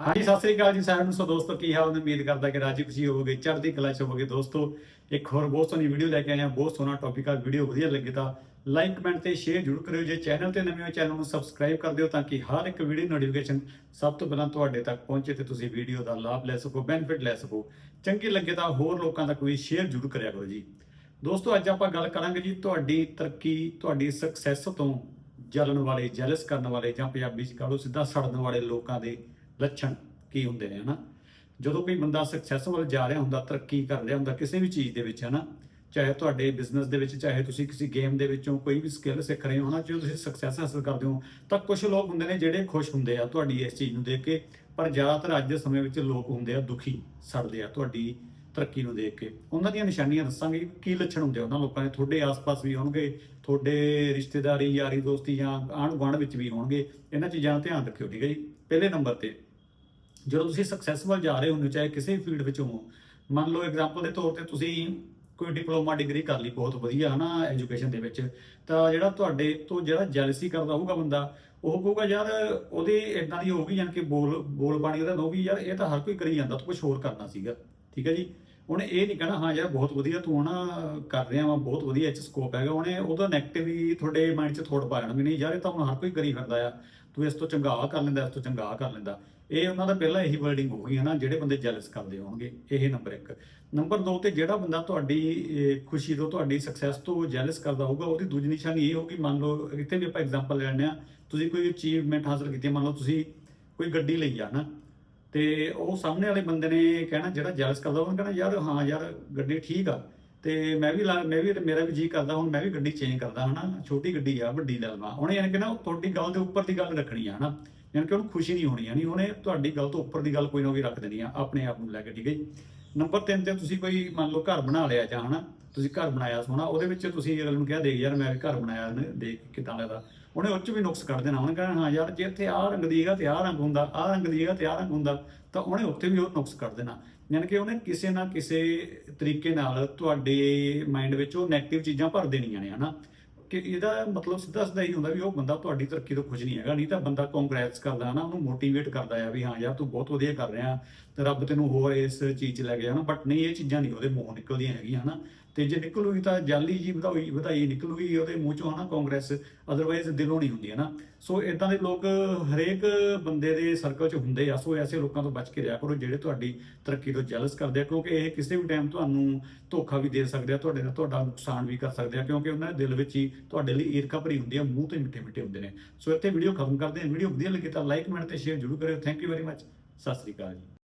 ਹਾਂਜੀ, ਸਤਿ ਸ੍ਰੀ ਅਕਾਲ ਜੀ ਸਾਰਿਆਂ ਨੂੰ। ਸੋ ਦੋਸਤੋ, ਕੀ ਹਾਲ ਨੇ? ਉਮੀਦ ਕਰਦਾ ਕਿ ਰਾਜੀ ਖੁਸ਼ੀ ਹੋਵੋਗੇ, ਚੜ੍ਹਦੀ ਕਲਾ ਚ ਹੋਵੋਗੇ। ਦੋਸਤੋ, ਇੱਕ ਹੋਰ ਬਹੁਤ ਸੋਹਣੀ ਵੀਡੀਓ ਲੈ ਕੇ ਆਏ ਹਾਂ। ਬਹੁਤ ਸੋਹਣਾ ਟੌਪਿਕ ਆ। ਵੀਡੀਓ ਵਧੀਆ ਲੱਗੇ ਤਾਂ ਲਾਈਕ ਕਮੈਂਟ ਤੇ ਸ਼ੇਅਰ ਜ਼ਰੂਰ ਕਰਿਓ। ਜੇ ਚੈਨਲ ਤੇ ਨਵੇਂ ਹੋ ਚੈਨਲ ਨੂੰ ਸਬਸਕ੍ਰਾਈਬ ਕਰ ਦਿਓ ਤਾਂ ਕਿ ਹਰ ਇੱਕ ਵੀਡੀਓ ਨੋਟੀਫਿਕੇਸ਼ਨ ਸਭ ਤੋਂ ਪਹਿਲਾਂ ਤੁਹਾਡੇ ਤੱਕ ਪਹੁੰਚੇ ਤੇ ਤੁਸੀਂ ਵੀਡੀਓ ਦਾ ਲਾਭ ਲੈ ਸਕੋ ਬੈਨੀਫਿਟ ਲੈ ਸਕੋ। ਚੰਗੀ ਲੱਗੇ ਤਾਂ ਹੋਰ ਲੋਕਾਂ ਤੱਕ ਵੀ ਸ਼ੇਅਰ ਜ਼ਰੂਰ ਕਰਿਆ ਕਰੋ ਜੀ। ਦੋਸਤੋ, ਅੱਜ ਆਪਾਂ ਗੱਲ ਕਰਾਂਗੇ ਜੀ ਤੁਹਾਡੀ ਤਰੱਕੀ, ਤੁਹਾਡੀ ਸਕਸੈਸ ਤੋਂ ਜਲਣ ਵਾਲੇ ਜੈਲਸ ਕਰਨ ਵਾਲੇ ਜਾਂ ਪੰਜਾਬੀ ਚ ਕਹੋ ਸਿੱਧਾ ਸੜਨ ਵਾਲੇ ਲੋਕਾਂ ਦੇ ਲੱਛਣ ਕੀ ਹੁੰਦੇ ਨੇ, ਹਨਾ? ਜਦੋਂ ਕੋਈ ਬੰਦਾ ਸਕਸੈਸ ਵੱਲ ਜਾ ਰਿਹਾ ਹੁੰਦਾ, ਤਰੱਕੀ ਕਰ ਰਿਹਾ ਹੁੰਦਾ ਕਿਸੇ ਵੀ ਚੀਜ਼ ਦੇ ਵਿੱਚ, ਹਨਾ? ਚਾਹੇ ਤੁਹਾਡੇ ਬਿਜ਼ਨਸ ਦੇ ਵਿੱਚ, ਚਾਹੇ ਤੁਸੀਂ ਕਿਸੇ ਗੇਮ ਦੇ ਵਿੱਚੋਂ ਕੋਈ ਵੀ ਸਕਿੱਲ ਸਿੱਖ ਰਹੇ ਹੋ, ਹਨਾ? ਜਦੋਂ ਤੁਸੀਂ ਸਕਸੈਸ ਹਾਸਲ ਕਰਦੇ ਹੋ, ਤਾਂ ਕੁਝ ਲੋਕ ਹੁੰਦੇ ਨੇ ਜਿਹੜੇ ਖੁਸ਼ ਹੁੰਦੇ ਆ ਤੁਹਾਡੀ ਇਸ ਚੀਜ਼ ਨੂੰ ਦੇਖ ਕੇ, ਪਰ ਜ਼ਿਆਦਾਤਰ ਅੱਜ ਦੇ ਸਮੇਂ ਵਿੱਚ ਲੋਕ ਹੁੰਦੇ ਆ ਦੁਖੀ, ਸੜਦੇ ਆ ਤੁਹਾਡੀ ਤਰੱਕੀ ਨੂੰ ਦੇਖ ਕੇ। ਉਹਨਾਂ ਦੀਆਂ ਨਿਸ਼ਾਨੀਆਂ ਦੱਸਾਂਗੇ ਕਿ ਕੀ ਲੱਛਣ ਹੁੰਦੇ ਆ ਉਹਨਾਂ ਲੋਕਾਂ ਦੇ। ਤੁਹਾਡੇ ਆਸ-ਪਾਸ ਵੀ ਹੋਣਗੇ, ਤੁਹਾਡੇ ਰਿਸ਼ਤੇਦਾਰੀ ਯਾਰੀ ਦੋਸਤੀ ਜਾਂ ਆਂਢ ਗੁਆਂਢ ਵਿੱਚ ਵੀ ਹੋਣਗੇ। ਇਹਨਾਂ ਚੀਜ਼ਾਂ ਦਾ ਧਿਆਨ ਰੱਖਿਓ, ਠੀਕ ਹੈ ਜੀ? ਪਹਿਲੇ ਨੰਬਰ ਤੇ ਜਦੋਂ ਤੁਸੀਂ ਸਕਸੈਸਫੁਲ ਜਾ ਰਹੇ ਹੁੰਦੇ ਹੋ, ਚਾਹੇ ਕਿਸੇ ਵੀ ਫੀਲਡ ਵਿੱਚ ਹੋ ਮੰਨ ਲਓ ਐਗਜ਼ਾਮਪਲ ਦੇ ਤੌਰ ਤੇ ਤੁਸੀਂ ਕੋਈ ਡਿਪਲੋਮਾ ਡਿਗਰੀ ਕਰ ਲਈ, ਬਹੁਤ ਵਧੀਆ ਹਨਾ ਐਜੂਕੇਸ਼ਨ ਦੇ ਵਿੱਚ, ਤਾਂ ਜਿਹੜਾ ਤੁਹਾਡੇ ਤੋਂ ਜਿਹੜਾ ਜੈਲਸੀ ਕਰਦਾ ਹੋਊਗਾ ਬੰਦਾ, ਉਹ ਕਹੂਗਾ, ਯਾਰ, ਉਹਦੀ ਇਦਾਂ ਦੀ ਹੋਊਗੀ ਯਾਨੀ ਕਿ ਬੋਲ ਬੋਲ ਬਾਣੀ ਉਹਦਾ ਹੋਊਗੀ ਯਾਰ, ਇਹ ਤਾਂ ਹਰ ਕੋਈ ਕਰੀ ਜਾਂਦਾ, ਤੂੰ ਕੁਝ ਹੋਰ ਕਰਨਾ ਸੀਗਾ। ਠੀਕ ਹੈ ਜੀ? ਉਹਨੇ ਇਹ ਨਹੀਂ ਕਹਿਣਾ, ਹਾਂ ਯਾਰ ਬਹੁਤ ਵਧੀਆ ਤੂੰ ਹਨਾ ਕਰ ਰਿਹਾ ਵਾ, ਬਹੁਤ ਵਧੀਆ ਇਹ ਚ ਸਕੋਪ ਹੈਗਾ। ਉਹਨੇ ਉਹਦਾ ਨੈਗੇਟਿਵ ਹੀ ਤੁਹਾਡੇ ਮਾਈਂਡ 'ਚ ਥੋੜ ਪਾ ਜਾਣਾ ਵੀ ਨਹੀਂ ਯਾਰ ਇਹ ਤਾਂ ਹੁਣ ਹਰ ਕੋਈ ਕਰੀ ਫਿਰਦਾ ਆ। ਤੂੰ ਇਸ ਤੋਂ ਚੰਗਾ ਕਰ ਲੈਂਦਾ, ਇਸ ਤੋਂ ਚੰਗਾ ਕਰ ਲੈਂਦਾ। ਇਹ ਉਹਨਾਂ ਦਾ ਪਹਿਲਾਂ ਇਹੀ ਵਰਡਿੰਗ ਹੋਊਗੀ ਹਨਾ, ਜਿਹੜੇ ਬੰਦੇ ਜੈਲਸ ਕਰਦੇ ਹੋਣਗੇ, ਇਹ ਨੰਬਰ 1 ਨੰਬਰ 2 ਤੇ ਜਿਹੜਾ ਬੰਦਾ ਤੁਹਾਡੀ ਖੁਸ਼ੀ ਤੋਂ ਤੁਹਾਡੀ ਸਕਸੈਸ ਤੋਂ ਜੈਲਸ ਕਰਦਾ ਹੋਊਗਾ, ਉਹਦੀ ਦੂਜੀ ਨਿਸ਼ਾਨੀ ਇਹ ਹੋਊਗੀ, ਮੰਨ ਲਓ ਇੱਥੇ ਵੀ ਆਪਾਂ ਐਗਜ਼ਾਮਪਲ ਲੈਣੇ ਆ, ਤੁਸੀਂ ਕੋਈ ਅਚੀਵਮੈਂਟ ਹਾਸਲ ਕੀਤੀ, ਮੰਨ ਲਓ ਤੁਸੀਂ ਕੋਈ ਗੱਡੀ ਲਈ ਆ ਹਨਾ ਤੇ ਉਹ ਸਾਹਮਣੇ ਵਾਲੇ ਬੰਦੇ ਨੇ ਕਹਿਣਾ, ਜਿਹੜਾ ਜੈਲਸ ਕਰਦਾ, ਉਹਨੇ ਕਹਿਣਾ, ਯਾਰ, ਹਾਂ ਯਾਰ, ਗੱਡੀ ਠੀਕ ਆ। ਤੇ ਮੈਂ ਵੀ ਲਾ- ਮੈਂ ਵੀ, ਮੇਰਾ ਵੀ ਜੀ ਕਰਦਾ, ਹੁਣ ਮੈਂ ਵੀ ਗੱਡੀ ਚੇਂਜ ਕਰਦਾ, ਹਨਾ? ਛੋਟੀ ਗੱਡੀ ਆ, ਵੱਡੀ ਲੈ ਲਵਾਂ। ਉਹਨੇ ਯਾਨੀ ਕਿ ਨਾ ਤੁਹਾਡੀ ਗੱਲ ਦੇ ਉੱਪਰ ਦੀ ਗੱਲ ਰੱਖਣੀ ਆ, ਹਨਾ? ਯਾਨੀ ਕਿ ਉਹਨੂੰ ਖੁਸ਼ੀ ਨਹੀਂ ਹੋਣੀ, ਯਾਨੀ ਉਹਨੇ ਤੁਹਾਡੀ ਗੱਲ ਤੋਂ ਉੱਪਰ ਦੀ ਗੱਲ ਕੋਈ ਨਾ ਕੋਈ ਰੱਖ ਦੇਣੀ ਆ, ਆਪਣੇ ਆਪ ਨੂੰ ਲੈ ਕੇ, ਠੀਕ ਹੈ ਜੀ? ਨੰਬਰ 3 ਤੇ ਤੁਸੀਂ ਕੋਈ ਮੰਨ ਲਓ ਘਰ ਬਣਾ ਲਿਆ ਜਾਂ, ਹਨਾ? ਤੁਸੀਂ ਘਰ ਬਣਾਇਆ ਸੋਹਣਾ, ਉਹਦੇ ਵਿੱਚ ਤੁਸੀਂ ਅਗਲੇ ਨੂੰ ਕਿਹਾ, ਦੇਖ ਯਾਰ ਮੈਂ ਵੀ ਘਰ ਬਣਾਇਆ ਨੇ ਦੇਖ ਕਿਦਾਂ ਲੱਗਦਾ। ਉਹਨੇ ਉਹ ਵੀ ਨੁਕਸ ਕੱਢ ਦੇਣਾ, ਉਹਨੇ ਕਹਿਣਾ ਹਾਂ ਯਾਰ ਜੇ ਇੱਥੇ ਆਹ ਰੰਗ ਦੀਗਾ ਤੇ ਆਹ ਰੰਗ ਹੁੰਦਾ, ਆਹ ਰੰਗ ਦੀਗਾ ਤੇ ਆਹ ਰੰਗ ਹੁੰਦਾ, ਤਾਂ ਉਹਨੇ ਉੱਥੇ ਵੀ ਉਹ ਨੁਕਸ ਕੱਢ ਦੇਣਾ। ਯਾਨੀ ਕਿ ਉਹਨੇ ਕਿਸੇ ਨਾ ਕਿਸੇ ਤਰੀਕੇ ਨਾਲ ਤੁਹਾਡੇ ਮਾਈਂਡ ਵਿੱਚ ਉਹ ਨੈਗੇਟਿਵ ਚੀਜ਼ਾਂ ਭਰ ਦੇਣੀਆਂ ਨੇ, ਹਨਾ। ਕਿ ਇਹਦਾ ਮਤਲਬ ਸਿੱਧਾ ਸਿੱਧਾ ਹੀ ਹੁੰਦਾ ਵੀ ਉਹ ਬੰਦਾ ਤੁਹਾਡੀ ਤਰੱਕੀ ਤੋਂ ਖੁਸ਼ ਨਹੀਂ ਹੈਗਾ, ਨਹੀਂ ਤਾਂ ਬੰਦਾ ਕੰਗ੍ਰੈਟਸ ਕਰਦਾ ਨਾ ਉਹਨੂੰ ਮੋਟੀਵੇਟ ਕਰਦਾ ਆ ਵੀ, ਹਾਂ ਯਾਰ ਤੂੰ ਬਹੁਤ ਵਧੀਆ ਕਰ ਰਿਹਾ। ਰੱਬ ਤੈਨੂੰ ਹੋਰ ਇਸ ਚੀਜ਼ 'ਚ ਲੈ ਗਿਆ ਨਾ ਬਟ ਨਹੀਂ, ਇਹ ਚੀਜ਼ਾਂ ਨਹੀਂ, ਉਹਦੇ ਮੂੰਹੋਂ ਨਿਕਲਦੀਆਂ ਹੈਗੀਆਂ ਹਨਾ। ਤੇ ਜੇ ਨਿਕਲੂਗੀ ਤਾਂ ਜਾਲੀ ਜੀ ਵਧਾਈ ਵਧਾਈ ਨਿਕਲੂਗੀ ਉਹਦੇ ਮੂੰਹ ਚੋਂ ਹਨਾ ਕਾਂਗਰਸ ਅਦਰਵਾਈਜ਼ ਦਿਲੋਂ ਨਹੀਂ ਹੁੰਦੀ ਹਨਾ। ਸੋ ਇਦਾਂ ਦੇ ਲੋਕ ਹਰੇਕ ਬੰਦੇ ਦੇ ਸਰਕਲ 'ਚ ਹੁੰਦੇ ਆ, ਸੋ ਐਸੇ ਲੋਕਾਂ ਤੋਂ ਬਚ ਕੇ ਰਿਹਾ ਕਰੋ ਜਿਹੜੇ ਤੁਹਾਡੀ ਤਰੱਕੀ ਤੋਂ ਜੈਲਸ ਕਰਦੇ ਆ, ਕਿਉਂਕਿ ਇਹ ਕਿਸੇ ਵੀ ਟਾਈਮ ਤੁਹਾਨੂੰ ਧੋਖਾ ਵੀ ਦੇ ਸਕਦੇ ਆ, ਤੁਹਾਡੇ ਨਾਲ ਤੁਹਾਡਾ ਨੁਕਸਾਨ ਵੀ ਕਰ ਸਕਦੇ ਆ, ਕਿਉਂਕਿ ਉਹਨਾਂ ਦੇ ਦਿਲ ਵਿੱਚ ਹੀ ਤੁਹਾਡੇ ਲਈ ਈਰਖਾ ਭਰੀ ਹੁੰਦੀ ਆ, ਮੂੰਹ ਤੇ ਮਿੱਠੇ ਮਿੱਠੇ ਹੁੰਦੇ ਨੇ। ਸੋ ਇੱਥੇ ਵੀਡੀਓ ਖਤਮ ਕਰਦੇ ਹਾਂ ਵੀਡੀਓ ਵਧੀਆ ਲੱਗੇ ਤਾਂ ਲਾਈਕ ਕਮੈਂਟ ਤੇ ਸ਼ੇਅਰ ਜ਼ਰੂਰ ਕਰਿਓ। Thank you very much Sat Sri ਅਕਾਲ ਜੀ।